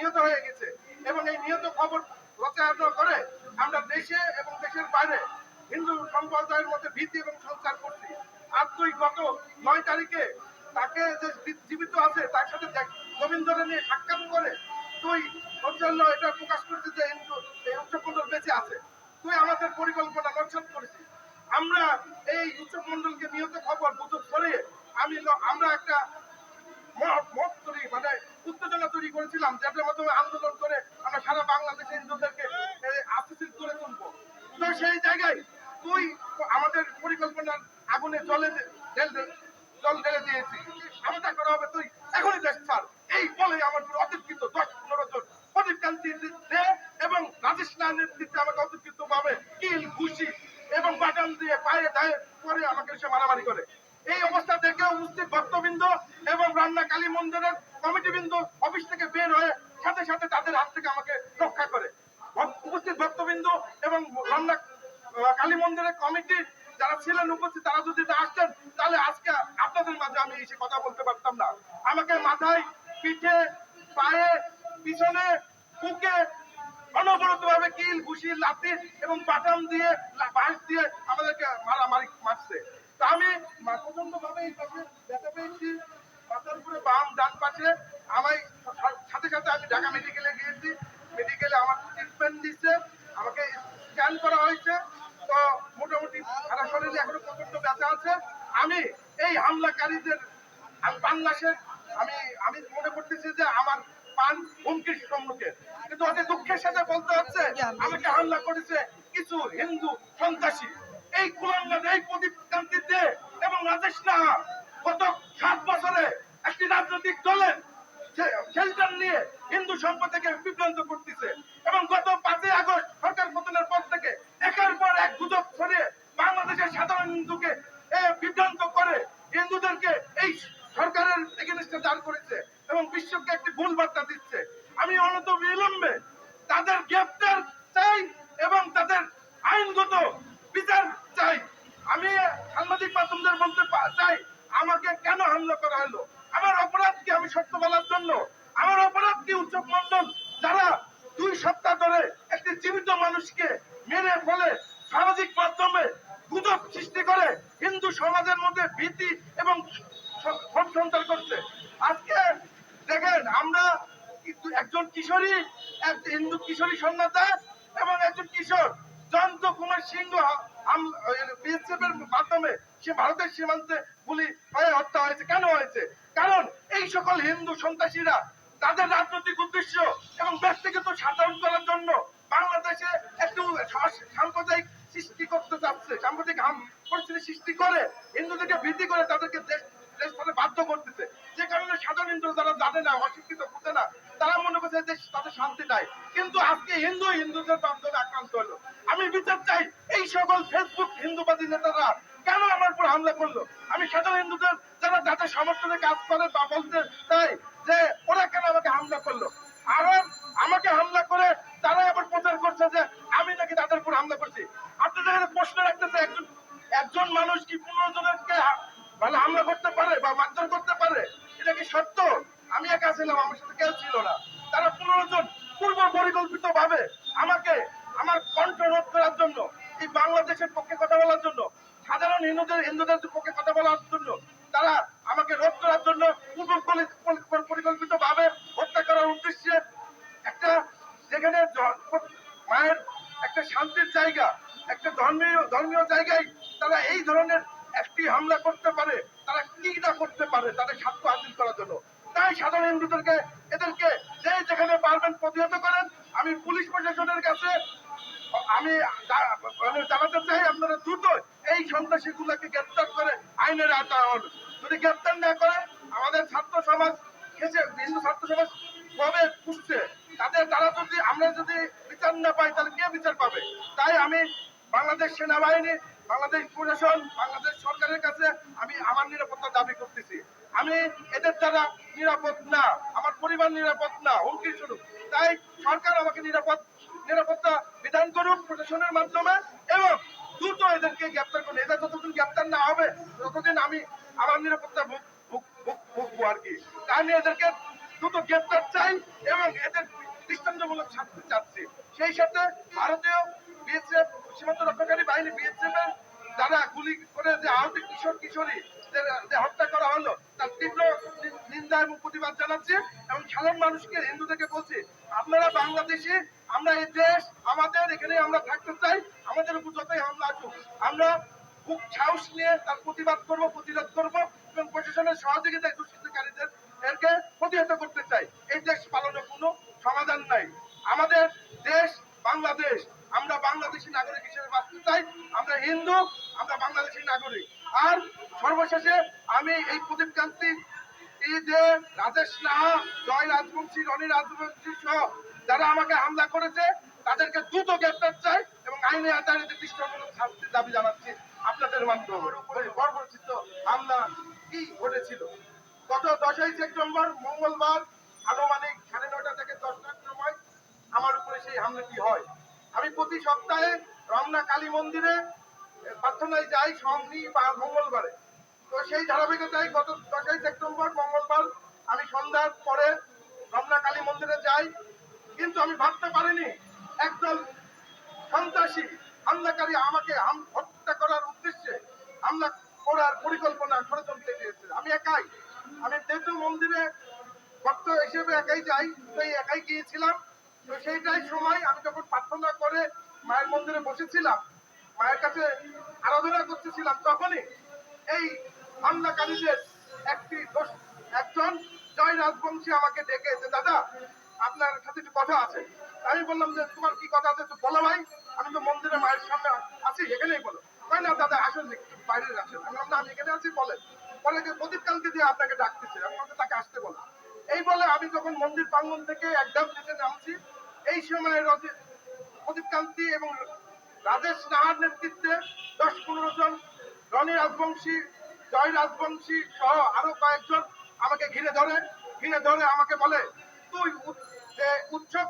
নিহত হয়ে গেছে। এবং এই নিহত খবর রচনা করে আমরা দেশে এবং দেশের বাইরে হিন্দু সম্প্রদায়ের মধ্যে ভীতি এবং সঞ্চার করছি। আর তুই গত নয় তারিখে তাকে যে জীবিত আছে, তার সাথে গোবিন্দরে নিয়ে সাক্ষাৎ করে তুই ওর জন্য এটা প্রকাশ করছিস যে হিন্দু এই উচ্চমন্ডল বেঁচে আছে। তুই আমাদের পরিকল্পনা নস্বাত করেছিস। আমরা এই উচ্চমন্ডলকে নিহত খবর গুজব ছড়িয়ে আমি আমরা একটা মত- মত তৈরি মানে উত্তেজনা তৈরি করেছিলাম যেটার মাধ্যমে আন্দোলন করে আমরা সারা বাংলাদেশে হিন্দুদেরকে আস্থিত করে তুলবো। তো সেই জায়গায় তুই আমাদের পরিকল্পনার আগুনে জলে জল ঢেলে দিয়েছি। আমতা করা হবে তুই এখনই দেশ ছাড়। এই বলে আমার উপর অতিরিক্ত দশ পনেরো জন প্রতিক্রান্তি দে এবং রাজেশ না নেতৃত্বে আমাকে অতিরিক্ত ভাবে কিল ঘুষি এবং বাটান দিয়ে পায়ে দায়ে করে আমাকে সে মারামারি করে। এই অবস্থা দেখে উপস্থিত ভক্তবৃন্দ এবং রান্না কালী মন্দিরের কমিটিবৃন্দ অফিস থেকে বের হয়ে সাথে সাথে তাদের হাত থেকে আমাকে রক্ষা করে। উপস্থিত ভক্তবৃন্দ এবং রান্না কালী মন্দিরের কমিটি যারা ছিলেন, উপস্থিত, তারা যদি আসতেন, তাহলে আজকে আপনাদের মাঝে আমি এসে কথা বলতে পারতাম না। আমাকে মাথায়, পিঠে, পায়ে, পিছনে, বুকে অনবরত ভাবে কিল ঘুষি লাঠি এবং বাটাম দিয়ে, বাঁশ দিয়ে আমাদেরকে মারামারি মারছে। তা আমি প্রচণ্ড ভাবে এই পাশে ব্যথা পেয়েছি। বাম ডান পাশে আমায় সাথে সাথে আমি ঢাকা মেডিকেলে গিয়েছি। মেডিকেলে আমার ট্রিটমেন্ট দিচ্ছে আমাকে স্ক্যান করা হয়েছে। তো মোটামুটি সারা শরীরে এখনও প্রচণ্ড ব্যথা আছে। আমি এই হামলাকারীদের আমি বাংলাদেশের, আমি আমি মনে করতেছি যে আমার পান হুমকির সম্মুখে। কিন্তু অতি দুঃখের সাথে বলতে হচ্ছে, আমাকে হামলা করেছে কিছু হিন্দু সন্ত্রাসী। এই কুলাঙ্গার এই প্রদীপকান্তিতে এবং রাজেশ নাহা গত সাত বছরে একটি রাজনৈতিক দলের শেল্টার নিয়ে হিন্দু সম্পদকে বিভ্রান্ত করতেছে। এবং গত পাঁচই আগস্ট সরকার পতনের পর থেকে একের পর এক গুজব ছড়িয়ে বাংলাদেশের সাধারণ হিন্দুকে বিভ্রান্ত করে। হিন্দুদেরকে এই সরকারের এগেনস্টে দাঁড় করেছে এবং বিশ্বকে একটি ভুল বার্তা দিচ্ছে। আমি অনত বিলম্বে তাদের গ্রেপ্তার চাই এবং তাদের আইনগত বিচার চাই। আমি সাংবাদিক মাধ্যমদের বলতে চাই, আমাকে কেন হামলা করা হলো? আমার অপরাধ কি আমি সত্য বলার জন্য আমার অপরাধ কি উচ্চ মন্ডল যারা দুই সপ্তাহ ধরে একটি জীবিত মানুষকে মেরে ফেলে সামাজিক মাধ্যমে গুজব সৃষ্টি করে হিন্দু সমাজের মধ্যে ভীতি এবং সঞ্চার করছে। আজকে দেখেন, আমরা একজন কিশোরী, এক হিন্দু কিশোরী সন্ন্যাতা এবং একজন কিশোর, জয়ন্ত কুমার সিংহ বিএসএফ এর মাধ্যমে সে ভারতের সীমান্তে গুলি হয়ে হত্যা হয়েছে। কেন হয়েছে? কারণ এই সকল হিন্দু সন্ত্রাসীরা তাদের রাজনৈতিক উদ্দেশ্য এবং ব্যক্তিগত সাধারণ করার জন্য বাংলাদেশে একটু সাম্প্রদায়িক সৃষ্টি করতে চাচ্ছে। সাম্প্রদায়িক পরিস্থিতি সৃষ্টি করে, হিন্দুদেরকে ভীতি করে তাদেরকে দেশ দেশ ছাড়তে বাধ্য করতেছে। যে কারণে সাধারণ হিন্দু যারা জানে না, অশিক্ষিত বুঝে না, তারা মনে করছে যে তাদের শান্তি নাই। কিন্তু আজকে হিন্দু, হিন্দুদের মাধ্যমে আক্রান্ত হলো। আমি বিচার চাই, এই সকল ফেসবুক হিন্দুবাদী নেতারা কেন আমার উপর হামলা করল? আমি সাধারণ হিন্দুদের যারা যাদের সমর্থনে কাজ করে বা বলতে চাই যে ওরা কেন আমাকে হামলা করল? আবার আমাকে হামলা করে তারা আবার প্রচার করছে যে আমি নাকি তাদের উপর হামলা করছি। আপনাদের কাছে প্রশ্ন রাখতেছে একজন একজন মানুষ কি পনেরো জনকে মানে হামলা করতে পারে বা মারধর করতে পারে? এটা কি সত্য? আমি একা ছিলাম, আমার সাথে কেউ ছিল না। তারা পনেরো জন পূর্ব পরিকল্পিত ভাবে আমাকে, আমার কণ্ঠ রোধ করার জন্য, এই বাংলাদেশের পক্ষে কথা বলার জন্য সাধারণ হিন্দুদের হিন্দুদের পক্ষে কথা বলার জন্য, তারা আমাকে রোধ করার জন্য পরিকল্পিত ভাবে হত্যা করার উদ্দেশ্যে একটা যেখানে মায়ের একটা শান্তির জায়গা, একটা ধর্মীয় ধর্মীয় জায়গায় তারা এই ধরনের একটি হামলা করতে পারে, তারা কি না করতে পারে, তাদের স্বার্থ হাসিল করার জন্য। তাই সাধারণ হিন্দুদেরকে, এদেরকে যে যেখানে পারবেন প্রতিহত করেন। আমি পুলিশ প্রশাসনের কাছে আমি জানাতে চাই আপনারা দ্রুত এই সন্ত্রাসীগুলোকে গ্রেপ্তার করে আইনের আওতায় হন যদি গ্রেপ্তার না করে, আমাদের ছাত্র সমাজ এসে হিন্দু ছাত্র সমাজ কবে তাদের তারা যদি আমরা যদি বিচার না পাই, তাহলে কে বিচার পাবে? তাই আমি বাংলাদেশ সেনাবাহিনী, বাংলাদেশ প্রশাসন, বাংলাদেশ সরকারের কাছে আমি আমার নিরাপত্তা দাবি করতেছি। আমি এদের দ্বারা নিরাপদ না, আমার পরিবার নিরাপদ না, হুমকি স্বরূপ। তাই সরকার আমাকে নিরাপদ নিরাপত্তা বিধান করুক প্রশাসনের মাধ্যমে এবং দ্রুত এদেরকে গ্রেপ্তার করুন। এদের যতদিন গ্রেপ্তার না হবে, ততদিন আমি আমার নিরাপত্তা ভুগ- ভুগ- ভুগ- ভুগবো আর কি। আমি এদেরকে দ্রুত গ্রেপ্তার চাই এবং এদের দৃষ্টান্তমূলক শাস্তি চাচ্ছি। সেই সাথে ভারতীয় বিএসএফ, সীমান্ত রক্ষাকারী বাহিনী, বিএসএফ এর যারা গুলি করে যে আহত কিশোর কিশোরী যে হত্যা করা হলো, তার তীব্র নিন্দা এবং প্রতিবাদ জানাচ্ছি এবং সাধারণ মানুষকে, হিন্দুদেরকে বলছি, আপনারা বাংলাদেশি আমরা এই দেশ, আমাদের এখানে আমরা থাকতে চাই, আমাদের উপর যতই হামলা আসুক, আমরা খুব সাহস নিয়ে তার প্রতিবাদ করব, প্রতিরোধ করব এবং প্রশাসনের সহযোগিতায় দুষ্কৃতকারীদের এরকে প্রতিহত করতে চাই। এই দেশ পালনের কোনো সমাধান নাই। আমাদের দেশ বাংলাদেশ। আমরা বাংলাদেশি নাগরিক হিসেবে বাঁচতে চাই। আমরা হিন্দু, আমরা বাংলাদেশি নাগরিক। আর সর্বশেষে আমি এই প্রদীপ কান্তি রাজেশ নাহা, জয় রাজবংশী, রনি রাজবংশী সহ যারা আমাকে হামলা করেছে, তাদেরকে দ্রুত গ্রেপ্তার চাই এবং আইনে আদালতে দৃষ্টান্তমূলক শাস্তির দাবি জানাচ্ছি। আপনাদের মাধ্যমে বর্বরচিত হামলা কি ঘটেছিল? গত দশই সেপ্টেম্বর, মঙ্গলবার, আনুমানিক সাড়ে নয়টা থেকে দশটার সময় আমার উপরে সেই হামলাটি হয়। আমি প্রতি সপ্তাহে রমনা কালী মন্দিরে প্রার্থনায় যাই সঙ্গী বা মঙ্গলবারে। তো সেই ধারাবাহিকতায় গত দশই সেপ্টেম্বর, মঙ্গলবার আমি সন্ধ্যার পরে রমনা কালী মন্দিরে যাই। কিন্তু আমি ভাবতে পারিনি, একদল সন্ত্রাসী হামলাকারী আমাকে হত্যা করার উদ্দেশ্যে হামলা করার পরিকল্পনা ষড়যন্ত্রে দিয়েছে আমি একাই, আমি যেহেতু মন্দিরে ভক্ত হিসেবে একাই যাই, সেই একাই গিয়েছিলাম। তো সেইটাই সময় আমি যখন প্রার্থনা করে মায়ের মন্দিরে বসেছিলাম, মায়ের কাছে আরাধনা করতেছিলাম, তখনই এই হামলাকারীদের একটি একজন জয় রাজবংশী আমাকে ডেকে যে দাদা আপনার সাথে একটু কথা আছে। আমি বললাম যে, তোমার কি কথা আছে একটু বলো ভাই। আমি তো মন্দিরে মায়ের সামনে আছি, এখানেই বলো। তাই না, দাদা, আসেন বাইরে আসেন। আমি বললাম আমি এখানে আছি, বলেন। বলে যে, প্রদীপ কালকে দিয়ে আপনাকে ডাকতেছে আমি তাকে আসতে বলো এই বলে আমি যখন মন্দির প্রাঙ্গণ থেকে একদম নিচে নামছি, এই সময় প্রদীপ কান্তি এবং রাজেশ নাহার নেতৃত্বে দশ পনেরো জন রনি রাজবংশী, জয় রাজবংশী সহ আরও কয়েকজন আমাকে ঘিরে ধরে। ঘিরে ধরে আমাকে বলে, তুই উৎসব